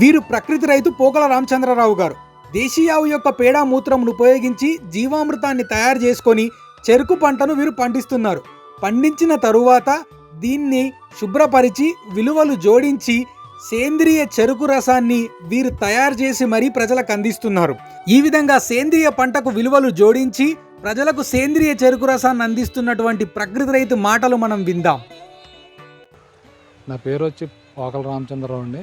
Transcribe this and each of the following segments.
వీరు ప్రకృతి రైతు పోకల రామచంద్రరావు గారు. దేశీయావు యొక్క పేడా మూత్రమును ఉపయోగించి జీవామృతాన్ని తయారు చేసుకొని చెరుకు పంటను వీరు పండిస్తున్నారు. పండించిన తరువాత దీన్ని శుభ్రపరిచి విలువలు జోడించి సేంద్రియ చెరుకు రసాన్ని వీరు తయారు చేసి మరీ ప్రజలకు అందిస్తున్నారు. ఈ విధంగా సేంద్రియ పంటకు విలువలు జోడించి ప్రజలకు సేంద్రియ చెరుకు రసాన్ని అందిస్తున్నటువంటి ప్రకృతి రైతు మాటలు మనం విందాం. నా పేరు వచ్చి పోకల రామచంద్రరావు అండి.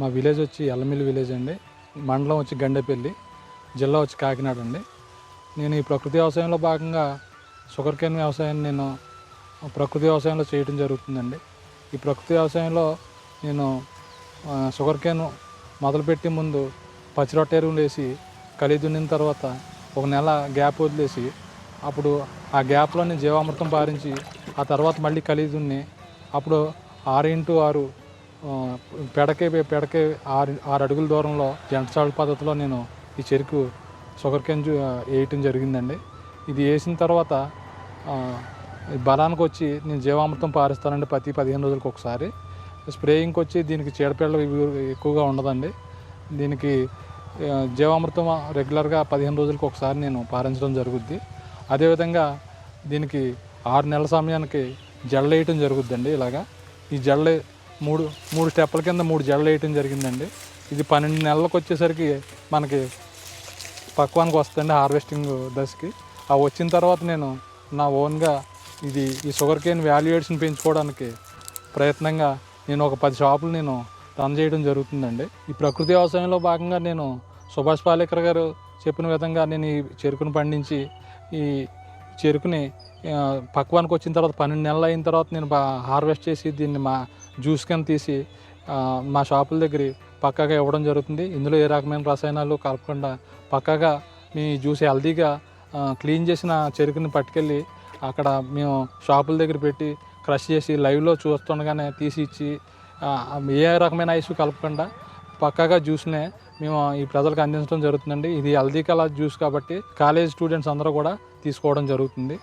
మా విలేజ్ వచ్చి ఎల్లమిల్లి విలేజ్ అండి. మండలం వచ్చి గండేపల్లి జిల్లా వచ్చి కాకినాడ అండి. నేను ఈ ప్రకృతి వ్యవసాయంలో భాగంగా షుగర్ కేన్ వ్యవసాయాన్ని నేను ప్రకృతి వ్యవసాయంలో చేయడం జరుగుతుందండి. ఈ ప్రకృతి వ్యవసాయంలో నేను షుగర్ కేన్ మొదలుపెట్టే ముందు పచ్చిరొట్ట ఎరువులు వేసి కలి దున్నిన తర్వాత ఒక నెల గ్యాప్ వదిలేసి అప్పుడు ఆ గ్యాప్లోని జీవామృతం పారించి ఆ తర్వాత మళ్ళీ కలి దున్ని అప్పుడు ఆరు ఇంటూ ఆరు పెడకే పెడకే ఆరు ఆరు అడుగుల దూరంలో జంటసాడు పద్ధతిలో నేను ఈ చెరుకు షుగర్ కేన్ వేయటం జరిగిందండి. ఇది వేసిన తర్వాత బలానికి వచ్చి నేను జీవామృతం పారిస్తానండి ప్రతి పదిహేను రోజులకు ఒకసారి. స్ప్రేయింగ్కి వచ్చి దీనికి చీడపీడలు ఎక్కువగా ఉండదండి. దీనికి జీవామృతం రెగ్యులర్గా పదిహేను రోజులకు ఒకసారి నేను పారించడం జరుగుద్ది. అదేవిధంగా దీనికి ఆరు నెలల సమయానికి జల్లేయటం జరుగుద్దండి ఇలాగా. ఈ జల్లే మూడు మూడు స్టెప్పుల కింద మూడు జడలు వేయటం జరిగిందండి. ఇది పన్నెండు నెలలకు వచ్చేసరికి మనకి పక్వానికి వస్తుంది హార్వెస్టింగ్ దశకి. ఆ వచ్చిన తర్వాత నేను నా ఓన్గా ఇది ఈ షుగర్ కేన్ వాల్యుయేషన్ పెంచుకోవడానికి ప్రయత్నంగా నేను ఒక పది షాపులు నేను రన్ చేయడం జరుగుతుందండి. ఈ ప్రకృతి వ్యవసాయంలో భాగంగా నేను సుభాష్ పాలేకర్ గారు చెప్పిన విధంగా నేను ఈ చెరుకును పండించి ఈ చెరుకుని పక్వానికి వచ్చిన తర్వాత పన్నెండు నెలలు అయిన తర్వాత నేను హార్వెస్ట్ చేసి దీన్ని మా జ్యూస్ కింద తీసి మా షాపుల దగ్గర పక్కాగా ఇవ్వడం జరుగుతుంది. ఇందులో ఏ రకమైన రసాయనాలు కలపకుండా పక్కాగా మీ జ్యూస్ హెల్దీగా క్లీన్ చేసిన చెరుకుని పట్టుకెళ్ళి అక్కడ మేము షాపుల దగ్గర పెట్టి క్రష్ చేసి లైవ్లో చూస్తుండగానే తీసి ఇచ్చి ఏ రకమైన ఐస్ కలపకుండా పక్కాగా జ్యూస్నే మేము ఈ ప్రజలకు అందించడం జరుగుతుందండి. ఇది హెల్దీ కలర్ జ్యూస్ కాబట్టి కాలేజ్ స్టూడెంట్స్ అందరూ కూడా తీసుకోవడం జరుగుతుంది.